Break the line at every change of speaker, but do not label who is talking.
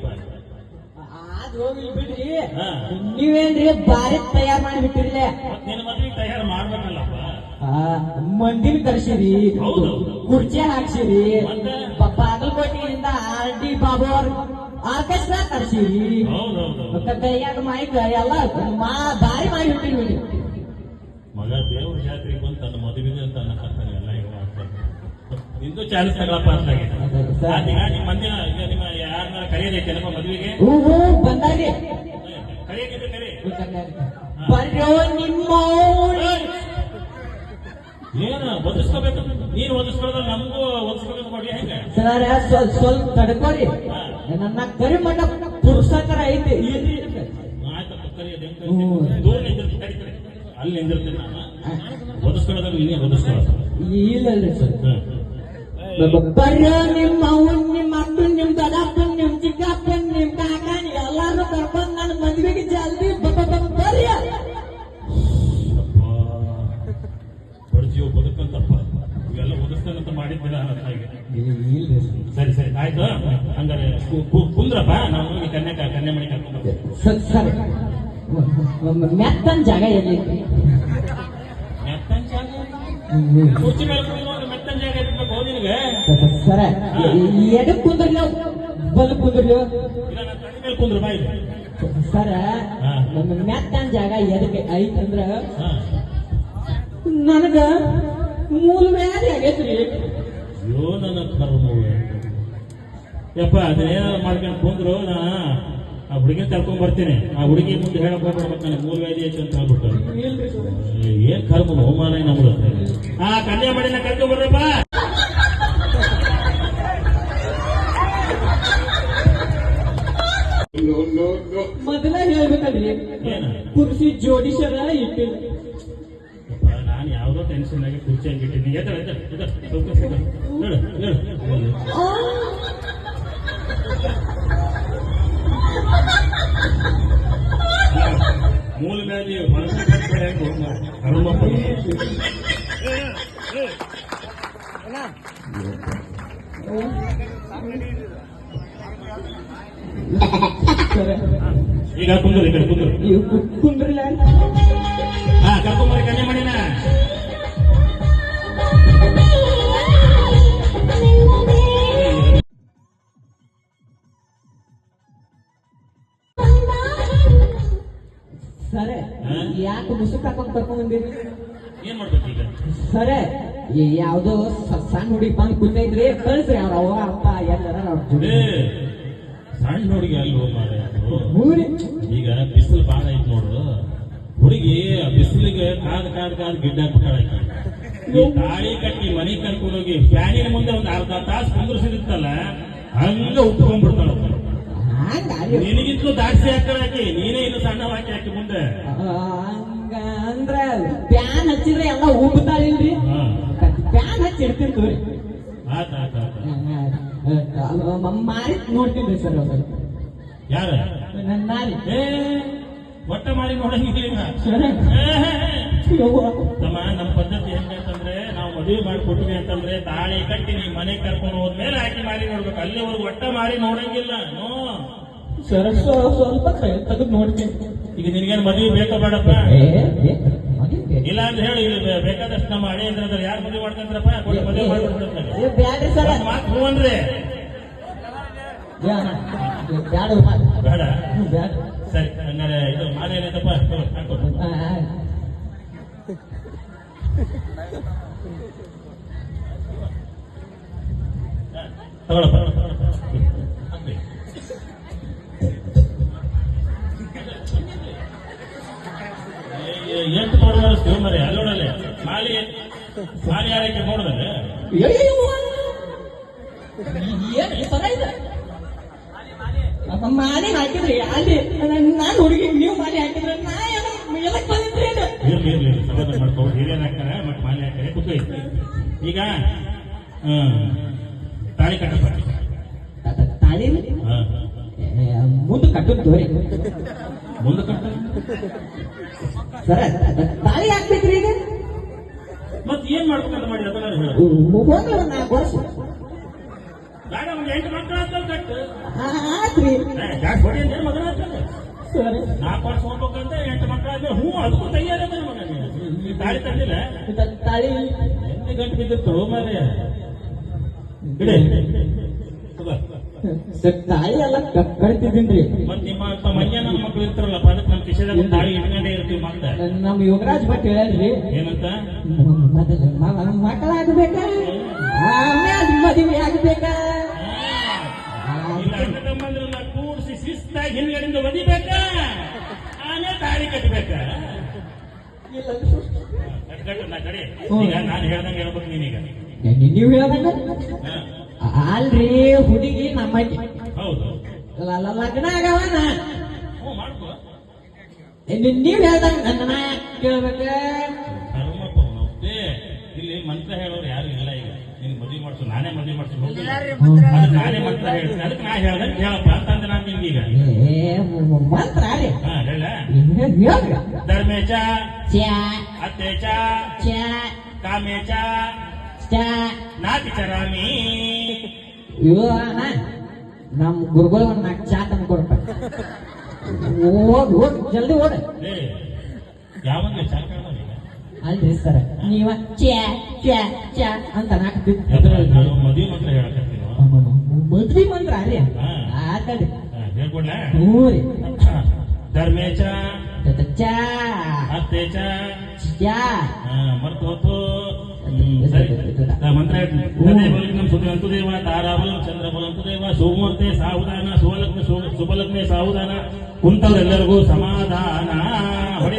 ಬಿಟ್ಟಿಪ್ಪ
ಅದ್ ಹೋಗ್ಲಿ ಬಿಡ್ರಿ
ಹಾ.
ನೀವೇನ್ರಿ ಬಾರಿ ತಯಾರ್ ಮಾಡಿ ಬಿಟ್ಟಿರ್ಲೆ
ಮತ್ ನಿನ್ನ ಮದ್ವೆಗೆ ತಯಾರು ಮಾಡ್ಬೇಕಲ್ಲಪ್ಪ
ಮಂದಿನ ಕರ್ಸಿರಿ
ಹೌದು.
ಕುರ್ಚಿ ಹಾಕ್ಸಿರಿ
ಮತ್ತೆ?
ಬಾಗಲಕೋಟೆಯಿಂದ ಆರ್ ಡಿ ಬಾಬು ಅವ್ರ ಆರ್ಕೆಸ್ಟ್ರಾ ಕರ್ಸಿರಿ
ಹೌದೌದು
ಮತ್ತೆ ಕೈಯಾಗ ಮೈಕ್ ಎಲ್ಲ ಮಾ ಬಾರಿ ಮಾಡಿ ಬಿಟ್ಟಿರಿ
ಮಗ ದೇವ್ರ ಜಾತ್ರೆಗೆ ಬಂದು ತನ್ನ ಮದುವೆಗೆ ಅಂತ ಅನ್ನಕತ್ತಾನೆ ಮಾಡ್ತಾನೆ ನಿಂದು ಚಾನ್ಸ್ ತಗೊಳಪ್ಪ ಈಗ ನಿಮ್ಮ ಈಗ ನಿಮ್ಮ ಯಾರನ್ನ ಕರೆಯೋದೈತೆ ನಮ್ಮ ಮದುವೆಗೆ?
ಹೂ ಹೂ ಬಂದಾರಿ
ಕರೆಯೋದಿದ್ರೆ ಕರೆ.
ಬರ್ರೋ ನಿಮ್ಮ
ಏನ ಒದಿಸ್ಕೋಬೇಕು ನೀನು ಒದಿಸ್ಕೊಳ್ಳೋದ್ರೆ ನಮಗೂ ಒದಿಸ್ಕೋಬೇಕು ಹೆಂಗೆ?
ಸರ್ ಸ್ವಲ್ಪ ಸ್ವಲ್ಪ ತಡ್ಕೋರಿ. ನನ್ನ ಕರಿ ಮಣ್ಣ ಪುರುಷಕರ ಐತಿ
ಆಯ್ತಪ್ಪ ಕರೆಯೋದು ದೂರ ನಿಂದಿರ್ತೀನಿ. ಅಲ್ಲಿ ನಿಂದಿರ್ತೀನಿ ನಾನು? ಒದಿಸ್ಕೊಳ್ಳೋದಾಗ ನೀನೇ ಒದಿಸ್ಕೊಳ್ಳೋದು
ಇಲ್ಲಲ್ರಿ ಸರ್. ಬರ್ರ ನಿಮ್ಮ ಅವ್ವನ್ ನಿಮ್ಮ ಅಪ್ಪನ್ ನಿಮ್ ದೊಡ್ಡಪ್ಪನ್ ಎಲ್ಲಾರು ಕರ್ಕೊಂಡ್ ನನ್ನ ಮದ್ವೆಗೆ ಜಲ್ದಿ ಬರ್ರಿ
ಬಡ್ಜೀವ ಬದುಕಂತಪ್ಪ ಇಲ್ಲ ಸರಿ ಸರಿ ಆಯ್ತು ಹಂಗಾರೆ ಕುಂದ್ರಪ್ಪ ನಾವು ಹೋಗಿ ಕನ್ಯಾ ಕನ್ಯಾ
ಸರ್ ಮೆತ್ತನ್ ಜಾಗ ಎಲ್ಲಿ
ಮೆತ್ತನ್ ಜಾಗ ಕುರ್ಚಿ ಮೇಲೆ ಕುಂದ್ರುವಾಗ ಮೆತ್ತನ್ ಜಾಗ ಇರ್ಬೇಕು ನಿನಗೆ
ಸರ ಎಡಕ್ ಕುಂದ್ರಿ ನಾವು? ಬಲ್ ಕುಂದ್ರಿ
ಕುಂದ್ರು ಬಾ ಇಲ್ಲಿ.
ಸರ. ನಮ್ಮ ಮೆತ್ತನ್ ಜಾಗ ಎದಕ್ಕೆ ಐತಂದ್ರ. ನನಗ ಮೂಲ ವ್ಯಾಧಿ ಆಗೈತ್ರಿ.
ಅಯ್ಯೋ ನನ್ನ ಕರ್ಮವೇ. ಯಪ್ಪ ಅದನ್ನೇನಾದ್ರು ಮಾಡ್ಕೊಂಡು ಕುಂದ್ರು ನಾ ಆ ಹುಡುಗಿನ ಕರ್ಕೊಂಡ್ ಬರ್ತೀನಿ. ಆ ಹುಡುಗಿ ಮುಂದೆ ಹೇಳಕ್ ಮತ್ತೆ ನನಗೆ ಮೂಲ ವ್ಯಾಧಿ ಐತೆ ಅಂತ ಹೇಳ್ಬಿಟ್ಟು. ಏನ್ ಕರ್ಮ ಹೋಮಾನ ನಮ್ದು. ಆ ಕನ್ಯಾ ಮಡಿನ ಕರ್ಕೊಂಡ್ ಬರ್ರಪ್ಪ.
ಮೊದಲ ಹೇಳ್ಬೇಕಲ್ರಿ
ಏನ
ಕುರ್ಸಿ ಜೋಡಿಸರ ಇಟ್ಟಿಲ್ಲ
ಯಪ್ಪ, ನಾನ್ ಯಾವ್ದೋ ಟೆನ್ಷನ್ ಆಗಿ ಕುರ್ಚಿ ಹಂಗಿಟ್ಟಿದ್ದೀನಿ ಎದ್ದ ಎದ್ದ ಎದ್ದ ಸ್ವಲ್ಪ ಸ್ವಲ್ಪ ಹೇಳು ಹೇಳು ಮೂಲ ವ್ಯಾಧಿ ಮನಸ್ಸು ಕಟ್ಬೇಡ ಕರ್ಮಪ್ಪ
ಸರ
ಈಗ ಕುಂದ್ರು ಈ ಕಡೆ ಕುಂದ್ರು
ನೀವು ಕುಂದ್ರಲ್ಲ
ಹಾ ಕರ್ಕೊಂಬರಿ ಕನ್ಯಾ ಮಡಿನ
ಸರ
ಹಾ?
ಯಾಕೆ ಮುಸುಕ್ ಹಾಕೊಂಡ್ ಕರ್ಕೊಂಡ್ ಬಂದಿರಿ
ಏನ್ ಮಾಡ್ಬೇಕು ಈಗ?
ಸರ ಯಾವ್ದೋ ಸಣ್ಣ ಹುಡುಗಿ ಬಂದ್ ಕುಂತೈತ್ರಿ ಕಳ್ಸ್ರಿ ಅವ್ರ ಅವ್ವ ಅಪ್ಪ ಎಲ್ಲಾರ ಅವ್ರ
ಏ, ಸಣ್ಣ ಹುಡುಗಿ ಅಲ್ಲಿ ಮೂರಿ ಈಗ ಬಿಸಿಲು ಬಾಳ ಐತ್ ನೋಡು. ಹುಡುಗಿ ಬಿಸಿಲಿಗೆ ಕಾದ್ ಕಾದ್ ಕಾದ್ ಗಿಡ್ಡ ಆಕಿ. ಈ ತಾಳಿ ಕಟ್ಟಿ ಮನೆ ಕರ್ಕೊಂಡೋಗಿ ಫ್ಯಾನಿನ ಮುಂದೆ ಒಂದು ಅರ್ಧ ತಾಸು ಕುಂದ್ರಿಸಿದಿತ್ತಲ್ಲ ಹಂಗ ಉಪ್ಕೊಂಡ್ಬಿಡ್ತಾಳ
ಹಂಗ
ನಿನಗಿಂತಲೂ ದಾಟ್ಸಿ ಹಾಕಿ ನೀನೇ ಇನ್ನು ಸಣ್ಣ ಹಾಕಿ ಆಕಿ ಮುಂದೆ.
ಅಂದ್ರೆ ಪ್ಯಾನ್ ಹಚ್ಚಿದ್ರೆ ಎಲ್ಲ ಉಬ್ತಾಳಿಲ್ರಿ
ಫ್ಯಾನ್
ಪ್ಯಾನ್ ಹಚ್ಚಿ ಇಡ್ತೀನಿ ತೋರಿ
ಆತ ಆತ. ಆತ
ಮಾರಿ ನೋಡ್ತೀನಿ ಸರ್ ಅವ್ರು.
ಯಾರ?
ನನ್ನ
ಏ ಒಟ್ಟ ಮಾಡಿ ನೋಡಂಗಿಲ್ಲ ತಮ್ಮ ನಮ್ಮ ಪದ್ಧತಿ ಹೆಂಗಂತಂದ್ರೆ ನಾವು ಮದುವೆ ಮಾಡಿಕೊಟ್ಟಿವಿ ಅಂತಂದ್ರೆ ತಾಳಿ ಕಟ್ಟಿ ನೀವು ಮನೆ ಕರ್ಕೊಂಡು ಹೋದ್ಮೇಲೆ ಆಕಿ ಮಾರಿ ನೋಡ್ಬೇಕು. ಅಲ್ಲಿವರೆಗೂ ಒಟ್ಟ ಮಾರಿ ನೋಡಂಗಿಲ್ಲ. ನೋ.
ಸರ್ ಸ್ವಲ್ಪ ತೆಗೆದು ನೋಡ್ತೀನಿ.
ಈಗ ನಿನ್ಗೇನು ಮದುವೆ ಬೇಕೋ ಬೇಡಪ್ಪ. ಇಲ್ಲ ಅಂತ ಹೇಳಿ ಬೇಕಾದಷ್ಟು ನಮ್ಮ ಹಳೆ ಅಂದ್ರೆ ಯಾರು ಮದುವೆ ಮಾಡ್ಕೊಂಡ್ರಪ್ಪ ಕೊಡಿ ಮದುವೆ ಮಾಡ್ಬಿಡ್ತಾರೆ ಮಾತು ಅಂದ್ರೆ. ಬೇಡ. ಸರಿ ಹಂಗಾರೆ ಇದು
ಆ.
ತಗೊಳಪ್ಪ.
ಏನ್? ತರ ಇದೆ? ಮಾಲಿ ಹಾಕಿದ್ರಿ ಅಲ್ಲಿ ನಾನು ಹುಡುಗಿ ನೀವು ಮಾಲಿ ಹಾಕಿದ್ರೆ ನಾ ಏನೋ ಎದಕ್ ಬಂದಿದ್ರಿ ಇದು?
ಇರ್ಲಿ ಇರ್ಲಿ ಇರ್ಲಿ, ಸಮಾಧಾನ ಮಾಡ್ಕೊ. ಹಿರಿಯರ್ ಹಾಕ್ತಾರೆ ಮತ್ತೆ ಮಾಲಿ ಹಾಕ್ತಾರೆ. ಕುತ್ಕೊ ಈಗ ತಾಳಿ ಕಟ್ಟಪ್ಪ
ತಾಳಿ ಮುಂದೆ ಕಟ್ಟು ತೋರಿ
ಮುಂದೆ ಕಟ್ಟ
ಸರ ತಾಳಿ ಹಾಕ್ಬೇಕ್ರಿ ಈಗ.
ಮತ್ ಏನ್ ಮಾಡ್ಬೇಕಂತ ಮಾಡಿ ಅದನ್ನ ಹೇಳು.
ಹೋಗ್ಲಿ ಒಂದ್ ನಾಲ್ಕು ವರ್ಷ.
ಬೇಡ ಒಂದ್ ಎಂಟು ಮಕ್ಕಳು ಆಗ್ತಾವ ಕಟ್ಟು?
ಆತ್ರಿ.
ಜಾಸ್ತಿ ಹೊಡಿ ಅಂತ ಮಗನ ಆಗ್ತದೆ.
ಸರಿ.
ನಾಲ್ಕು ವರ್ಷ ಹೋಗ್ಬೇಕಂತ ಎಂಟು ಮಕ್ಕಳು ಆದ್ಮೇಲೆ ಹ್ಞೂ ಅದಕ್ಕೂ ತಯಾರದ ಮಗ ನೀನು. ನೀ ತಾಳಿ ತಂದಿಲ್ಲ
ತಾಳಿ.
ಎಲ್ಲಿ ಗಂಟು ಬಿದ್ದಿತ್ತು ಮಾರೇ ಬಿಡಿ.
ತಾಳಿ ಎಲ್ಲ ಕಳಿತಿದ್ದೀನಿ ಕಳ್ತಿದ್ದೀನ್ರಿ
ಮತ್ ನಿಮ್ಮ ನನ್ನ ಮಕ್ಕಳು ಇರ್ತಾರಲ್ಲ ಅದಕ್ಕೆ ನಮ್ಮ ತಾಳಿ ಇಟ್ಕೊಂಡೇ ಇರ್ತೀವಿ ಮತ್ತೆ?
ಯೋಗರಾಜ್ ಭಟ್ ಹೇಳ್ರಿ.
ಏನಂತ?
ಮಕ್ಕಳಾಗ್ಬೇಕ? ಆಮೇಲೆ ಮದುವೆ ಆಗ್ಬೇಕ?
ತಮ್ಮಂದ್ರನ್ನ ಕೂಡಿಸಿ ಶಿಸ್ತಾಗಿ ಹಿಂದ್ಗಡೆಯಿಂದ ಒದಿಬೇಕ? ಆಮೇಲೆ ತಾಳಿ ಕಟ್ಟಬೇಕ?
ಇಲ್ಲ
ಕಡೆ ಈಗ ನಾನು ಹೇಳ್ದಂಗೆ ಹೇಳ್ಬೇಕು ನೀನೀಗ.
ಈಗ ಹೇಳ್ದಂಗ?
ಹಾ,
ಅಲ್ರಿ ಹುಡುಗಿ ನಮ್ಮಜ್ಜಿ.
ಹೌದು.
ಅಲ್ಲ ಲಗ್ನ ಆಗವನ?
ಮಾಡ್ಕೋ.
ನೀವ್ ಹೇಳ್ದಂಗ ನನ್ನ ಕೇಳ್ಬೇಕ?
ಧರ್ಮಪ್ಪ. ಇಲ್ಲಿ ಮಂತ್ರ ಹೇಳೋರು ಯಾರು ಇಲ್ಲ ಈಗ. ಮದುವೆ ಮಾಡ್ಸು ನಾನೇ ಮದುವೆ ಮಾಡ್ಸು ಅದು ನಾನೇ ಮಂತ್ರ ಹೇಳ್ತೀನಿ. ಅದಕ್ಕೆ ನಾ ಹೇಳ್ದಂಗೆ ಹೇಳಪ್ಪ ಅಂತಂದ್ರೆ ನಾನು
ನಿಮ್ಗೀಗ ಮಂತ್ರ ರೀ
ಹಾ ಹೇಳ. ಧರ್ಮೇಚ
ಅತ್ತೇಚ
ಕಾಮೇಚ
ಚ್ಯಾ
ನಾತಿಚರಾಮಿ
ಇವ ಅಣ್ಣ ನಮ್ ಗುರುಗಳು ಒಂದ್ ನಾಲ್ಕು ಚಾ ತಂದು ಕೊಡ್ಬೇಕು ಓಡ್ ಓಡ್ ಜಲ್ದಿ ಓಡ
ಯಾವಾಗ ಯಾವಂದ್ರೆ ಚಾ
ಹೇಳ್ತಾರೆ ನೀವ ಚ್ಯಾ ಚ್ಯಾ ಚ್ಯಾ ಅಂತ ನಾಲ್ಕು
ನಾನು ಮದುವೆ ಮಂತ್ರ ಹೇಳಕತ್ತೀನೋ
ಮದ್ವಿ ಮಂತ್ರ ರೀ
ಆಕಡೆ
ಆತಡಿ
ಹಾ, ಹೇಳ್ಕೊಡ್ಲ?
ಹ್ಞೂ ರೀ
ಧರ್ಮೇಚ
ಚಾ
ಮರ್ತು ಮಂತ್ರ ತಾರಾಬಲಂ ಸೋಮೂರ್ತೆ ಸಾವುದಾನ ಸುವಲಗ್ನ ಶುಭಲಗ್ನೆ ಸಾವುದಾನ ಕುಂತವರೆಲ್ಲರಿಗೂ ಸಮಾಧಾನ. ಹೊಡಿ